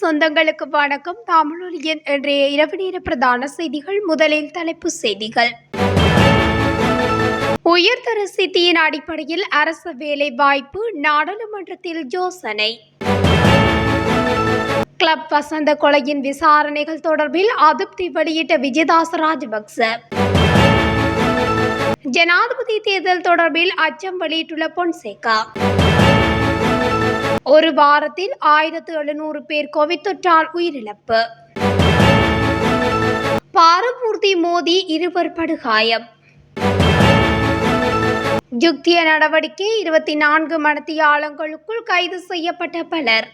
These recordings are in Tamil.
சொந்தங்களுக்கு வணக்கம். தமிழொலியின் இன்றைய இரவு நேர பிரதான செய்திகள் முதலில் தலைப்பு செய்திகள். உயர்தர சித்தியின் அடிப்படையில் அரசு வேலை வாய்ப்பு நாடாளுமன்றத்தில் யோசனை. கிளப் வசந்த கொலையின் விசாரணைகள் தொடர்பில் அதிருப்தி வெளியிட்ட விஜயதாஸ் ராஜபக்ச. ஜனாதிபதி தேர்தல் தொடர்பில் அச்சம் வெளியிட்டுள்ள பொன்சேகா. ஒரு வாரத்தில் ஆயிரத்து எழுநூறு பேர் கோவிட் தொற்றால் உயிரிழப்பு. பாரமூர்த்தி மோதி இருவர் படுகாயம் யுக்திய நடவடிக்கை இருபத்தி நான்கு மணத்தியாலங்களுக்குள் கைது செய்யப்பட்ட பலர்.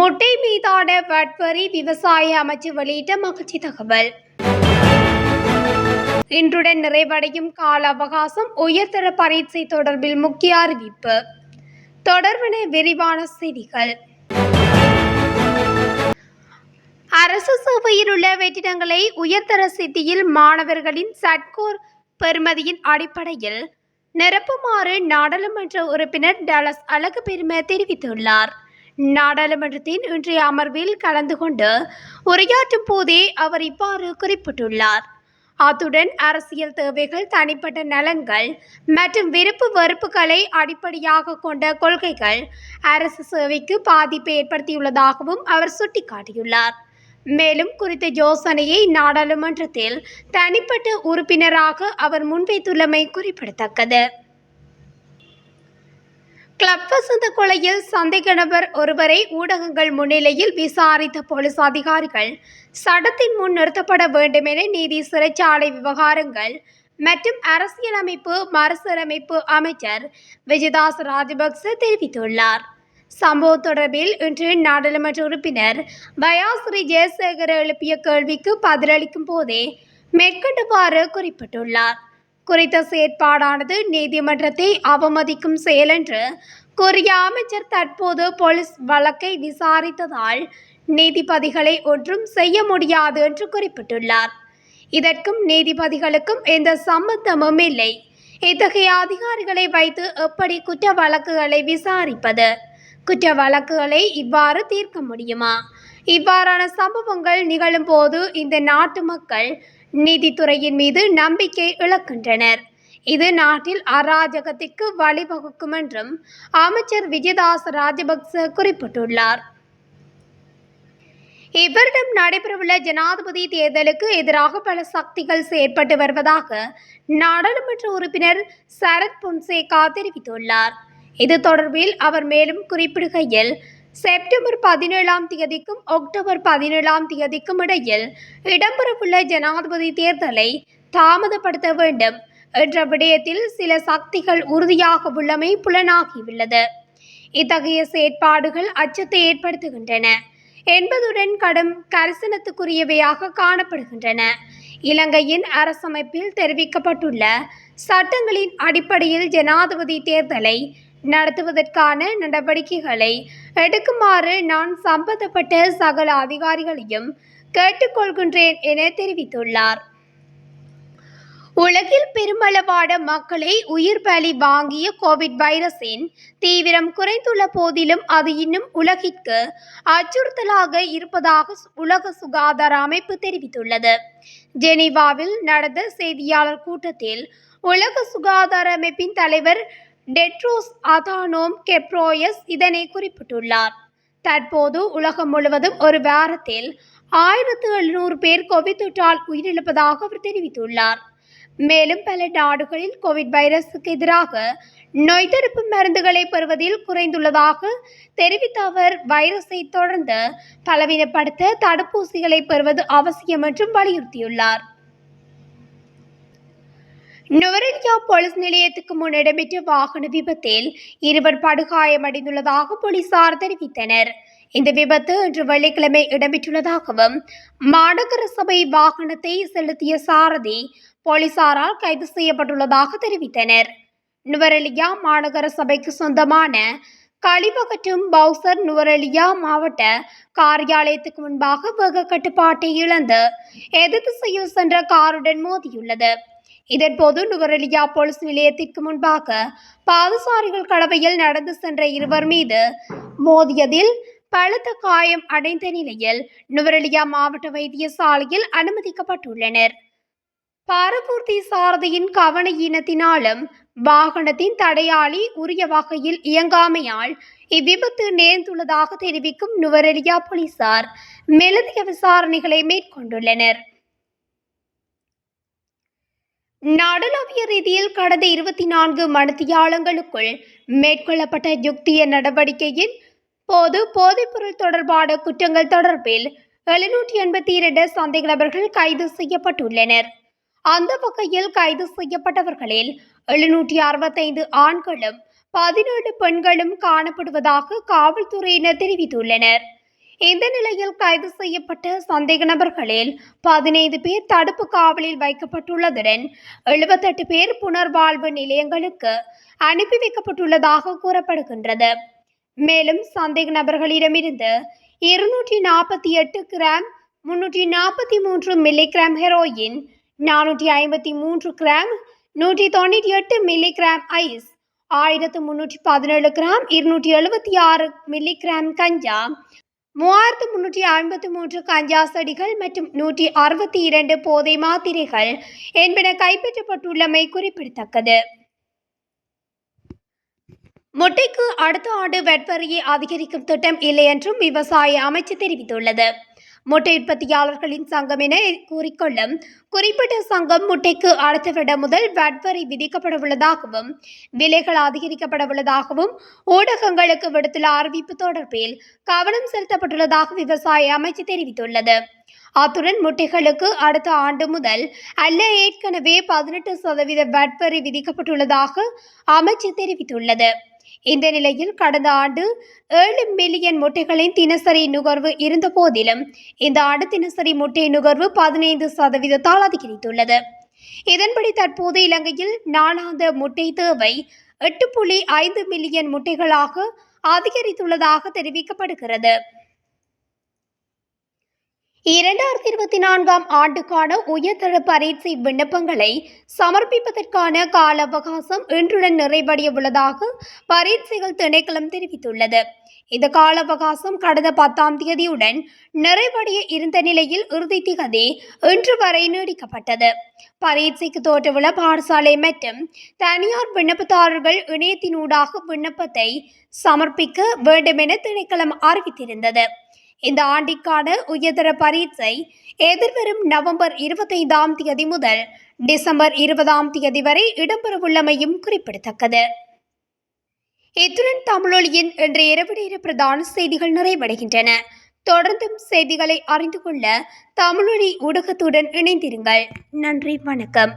முட்டை மீதான வட்வரி விவசாய அமைச்சு வெளியிட்ட மகிழ்ச்சி தகவல். இன்றுடன் நிறைவடையும் கால அவகாசம் உயர்தர பரீட்சை தொடர்பில் முக்கிய அறிவிப்பு. தொடர்பென விரிவான செய்திகள். அரசு சேவையில் உள்ள வெற்றிடங்களை உயர்தர சித்தியில் மாணவர்களின் சட்கோர் பெறுமதியின் அடிப்படையில் நிரப்புமாறு நாடாளுமன்ற உறுப்பினர் டலஸ் அழகு பெருமை தெரிவித்துள்ளார். நாடாளுமன்றத்தின் இன்றைய அமர்வில் கலந்து கொண்டு உரையாற்றும் போதே அவர் இவ்வாறு குறிப்பிட்டுள்ளார். அத்துடன் அரசியல் தேவைகள் தனிப்பட்ட நலன்கள் மற்றும் விருப்பு வெறுப்புகளை அடிப்படையாக கொண்ட கொள்கைகள் அரசு சேவைக்கு பாதிப்பை ஏற்படுத்தியுள்ளதாகவும் அவர் சுட்டிக்காட்டியுள்ளார். மேலும் குறித்த யோசனையை நாடாளுமன்றத்தில் தனிப்பட்ட உறுப்பினராக அவர் முன்வைத்துள்ளமை குறிப்பிடத்தக்கது. கிளப் வசந்த கொலையில் சந்தேக நபர் ஒருவரை ஊடகங்கள் முன்னிலையில் விசாரித்த போலீஸ் அதிகாரிகள் சட்டத்தின் முன் நிறுத்தப்பட வேண்டும் என நீதி சிறைச்சாலை விவகாரங்கள் மற்றும் அரசியலமைப்பு மறுசீரமைப்பு அமைச்சர் விஜயதாஸ் ராஜபக்ச தெரிவித்துள்ளார். சம்பவம் தொடர்பில் இன்று நாடாளுமன்ற உறுப்பினர் பயாஸ்ரீ ஜெயசேகர் எழுப்பிய கேள்விக்கு பதிலளிக்கும் போதே மேற்கண்டவாறு குறிப்பிட்டுள்ளார். குறித்த செயற்பாடானது நீதிமன்றத்தை அவமதிக்கும் செயல் என்று கூறிய அமைச்சர் தற்போது போலீஸ் வழக்கை விசாரித்ததால் நீதிபதிகளை ஒன்றும் செய்ய முடியாது என்று குறிப்பிட்டுள்ளார். இதற்கும் நீதிபதிகளுக்கும் எந்த சம்பந்தமும் இல்லை. இத்தகைய அதிகாரிகளை வைத்து எப்படி குற்ற வழக்குகளை விசாரிப்பது? குற்ற வழக்குகளை இவ்வாறு தீர்க்க முடியுமா? இவ்வாறான சம்பவங்கள் நிகழும்போது இந்த நாட்டு மக்கள் நீதித்துறையின் மீது நம்பிக்கை இழக்கின்றனர். இது நாட்டில் அராஜகத்திற்கு வழிவகுக்கும் என்றும் அமைச்சர் விஜயதாஸ் ராஜபக்ச குறிப்பிட்டுள்ளார். இவரிடம் நடைபெறவுள்ள ஜனாதிபதி தேர்தலுக்கு எதிராக பல சக்திகள் செயற்பட்டு வருவதாக நாடாளுமன்ற உறுப்பினர் சரத் பொன்சேகா தெரிவித்துள்ளார். இது தொடர்பில் அவர் மேலும் குறிப்பிடுகையில் செப்டம்பர் பதினேழாம் தேதிக்கும் அக்டோபர் பதினேழாம் தேதிக்கும் இடையில் இடம்பெறவுள்ள ஜனாதிபதி தேர்தலை தாமதப்படுத்த வேண்டும் என்ற விடயத்தில் சில சக்திகள் உறுதியாக உள்ளமை புலனாகியுள்ளது. இத்தகைய செயற்பாடுகள் அச்சத்தை ஏற்படுத்துகின்றன. என்பதுடன் கடும் கரிசனத்துக்குரியவையாக காணப்படுகின்றன. இலங்கையின் அரசமைப்பில் தெரிவிக்கப்பட்டுள்ள சட்டங்களின் அடிப்படையில் ஜனாதிபதி தேர்தலை நடத்துவதற்கான நடவடிக்கைகளை எடுக்குமாறு நான் சம்பந்தப்பட்ட சகல அதிகாரிகளையும் கேட்டுக்கொள்கின்றேன் என தெரிவித்துள்ளார். உலகில் பெருமளவான மக்களை உயிர் பலி வாங்கிய கோவிட் வைரஸின் தீவிரம் குறைந்துள்ள போதிலும் அது இன்னும் உலகிற்கு அச்சுறுத்தலாக இருப்பதாக உலக சுகாதார அமைப்பு தெரிவித்துள்ளது. ஜெனீவாவில் நடந்த செய்தியாளர் கூட்டத்தில் உலக சுகாதார அமைப்பின் தலைவர் டெட்ரோஸ் அதானோம் கெப்ரோயஸ் இதனை குறிப்பிட்டுள்ளார். தற்போது உலகம் முழுவதும் ஒரு வாரத்தில் ஆயிரத்து எழுநூறு பேர் கோவிட் தொற்றால் உயிரிழப்பதாக அவர் தெரிவித்துள்ளார். மேலும் பல நாடுகளில் கோவிட் வைரஸுக்கு எதிராக நோய் தடுப்பு மருந்துகளை பெறுவதில் குறைந்துள்ளதாக தெரிவித்த அவர் வைரஸை தொடர்ந்து பலவீனப்படுத்த தடுப்பூசிகளை பெறுவது அவசியம் என்றும் வலியுறுத்தியுள்ளார். நுவரெலியா போலீஸ் நிலையத்துக்கு முன் இடம்பெற்ற வாகன விபத்தில் இருவர் படுகாயமடைந்துள்ளதாக போலீசார் தெரிவித்தனர். இந்த விபத்து இன்று வெள்ளிக்கிழமை இடம்பெற்றுள்ளதாகவும் மாநகர சபை வாகனத்தை செலுத்திய சாரதி போலீசாரால் கைது செய்யப்பட்டுள்ளதாக தெரிவித்தனர். நுவரெலியா மாநகர சபைக்கு சொந்தமான கழிவகற்றும் பவுசர் நுவரெலியா மாவட்ட காரியாலயத்துக்கு முன்பாக வேக கட்டுப்பாட்டை இழந்து எதிர்த்து செய்ய சென்ற காருடன் மோதியுள்ளது. இதன்போது நுவரெலியா போலீஸ் நிலையத்திற்கு முன்பாக பாதசாரிகள் கடவையில் நடந்து சென்ற இருவர் மீது மோதியதில் பலத்த காயம் அடைந்த நிலையில் நுவரெலியா மாவட்ட வைத்தியசாலையில் அனுமதிக்கப்பட்டுள்ளனர். பாரபூர்த்தி சாரதியின் கவன ஈனத்தினாலும் வாகனத்தின் தடையாளி உரிய வகையில் இயங்காமையால் இவ்விபத்து நேர்ந்துள்ளதாக தெரிவிக்கும் நுவரெலியா போலீசார் மேலதிக விசாரணைகளை மேற்கொண்டுள்ளனர். நாடளாவிய ரீதியில் கடந்த இருபத்தி நான்கு மணித்தியாலங்களுக்குள் மேற்கொள்ளப்பட்ட யுக்திய நடவடிக்கையின் போது போதைப்பொருள் தொடர்பான குற்றங்கள் தொடர்பில் எழுநூற்றி எண்பத்தி இரண்டு சந்தேக நபர்கள் கைது செய்யப்பட்டுள்ளனர். அந்த வகையில் கைது செய்யப்பட்டவர்களில் எழுநூற்றி அறுபத்தைந்து ஆண்களும் பதினேழு பெண்களும் காணப்படுவதாக காவல்துறையினர் தெரிவித்துள்ளனர். இந்த நிலையில் கைது செய்யப்பட்ட சந்தேக நபர்களில் பதினைந்து பேர் தடுப்பு காவலில் வைக்கப்பட்டுள்ளதுடன் எழுபத்தெட்டு பேர் புனர்வாழ்வு நிலையங்களுக்கு அனுப்பி வைக்கப்பட்டுள்ளதாக கூறப்படுகின்றது. மேலும் சந்தேக நபர்களிடமிருந்து இருநூற்றி நாற்பத்தி எட்டு கிராம் முன்னூற்றி நாற்பத்தி மூன்று மில்லிகிராம் ஹெரோயின் நானூற்றி ஐம்பத்தி மூன்று கிராம் நூற்றி தொண்ணூற்றி எட்டு மில்லிகிராம் ஐஸ் ஆயிரத்து முன்னூற்றி பதினேழு கிராம் இருநூற்றி எழுபத்தி ஆறு மில்லிகிராம் கஞ்சா மூவாயிரத்து முன்னூற்றி ஐம்பத்தி மூன்று கஞ்சா செடிகள் மற்றும் நூற்றி அறுபத்தி இரண்டு போதை மாத்திரைகள் என்பன கைப்பற்றப்பட்டுள்ளமை குறிப்பிடத்தக்கது. முட்டைக்கு அடுத்த ஆண்டு வெட்வரியை அதிகரிக்கும் திட்டம் இல்லை என்றும் விவசாய அமைச்சு தெரிவித்துள்ளது. முட்டை உற்பத்தியாளர்களின் சங்கம் என கூறிக்கொள்ளும் குறிப்பிட்ட சங்கம் முட்டைக்கு அடுத்த வருடம் முதல் வட்வரி விதிக்கப்பட உள்ளதாகவும் விலைகள் அதிகரிக்கப்பட உள்ளதாகவும் ஊடகங்களுக்கு விடுத்துள்ள அறிவிப்பு தொடர்பில் கவனம் செலுத்தப்பட்டுள்ளதாக விவசாய அமைச்சு தெரிவித்துள்ளது. அத்துடன் முட்டைகளுக்கு அடுத்த ஆண்டு முதல் அல்ல ஏற்கனவே பதினெட்டு சதவீத வட்வரி விதிக்கப்பட்டுள்ளதாக அமைச்சு தெரிவித்துள்ளது. இந்த நிலையில் கடந்த ஆண்டு ஏழு மில்லியன் முட்டைகளின் தினசரி நுகர்வு இருந்த போதிலும் இந்த ஆண்டு தினசரி முட்டை நுகர்வு பதினைந்து சதவீதத்தால் அதிகரித்துள்ளது. இதன்படி தற்போது இலங்கையில் நாளாந்த முட்டை தேவை எட்டு புள்ளி ஐந்து மில்லியன் முட்டைகளாக அதிகரித்துள்ளதாக தெரிவிக்கப்படுகிறது. இரண்டாயிரத்தி இருபத்தி நான்காம் ஆண்டுக்கான உயர்தர பரீட்சை விண்ணப்பங்களை சமர்ப்பிப்பதற்கான கால அவகாசம் இன்றுடன் நிறைவடைய உள்ளதாக பரீட்சைகள் திணைக்களம் தெரிவித்துள்ளது. இந்த கால அவகாசம் கடந்த பத்தாம் தேதியுடன் நிறைவடைய இருந்த நிலையில் இறுதி திகதி இன்று வரை நீடிக்கப்பட்டது. பரீட்சைக்கு தோற்றவுள்ள பாடசாலை மற்றும் தனியார் விண்ணப்பதாரர்கள் இணையத்தினூடாக விண்ணப்பத்தை சமர்ப்பிக்க வேண்டும் என திணைக்களம் அறிவித்திருந்தது. இந்த ஆண்டிற்கான உயர்தர பரீட்சை எதிர்வரும் நவம்பர் இருபத்தைந்தாம் தேதி முதல் டிசம்பர் இருபதாம் தேதி வரை இடம்பெறவுள்ளமையும் குறிப்பிடத்தக்கது. இத்துடன் தமிழொலியின் இன்று இரவு நேர பிரதான செய்திகள் நிறைவடைகின்றன. தொடர்ந்தும் செய்திகளை அறிந்து கொள்ள தமிழொலி ஊடகத்துடன் இணைந்திருங்கள். நன்றி வணக்கம்.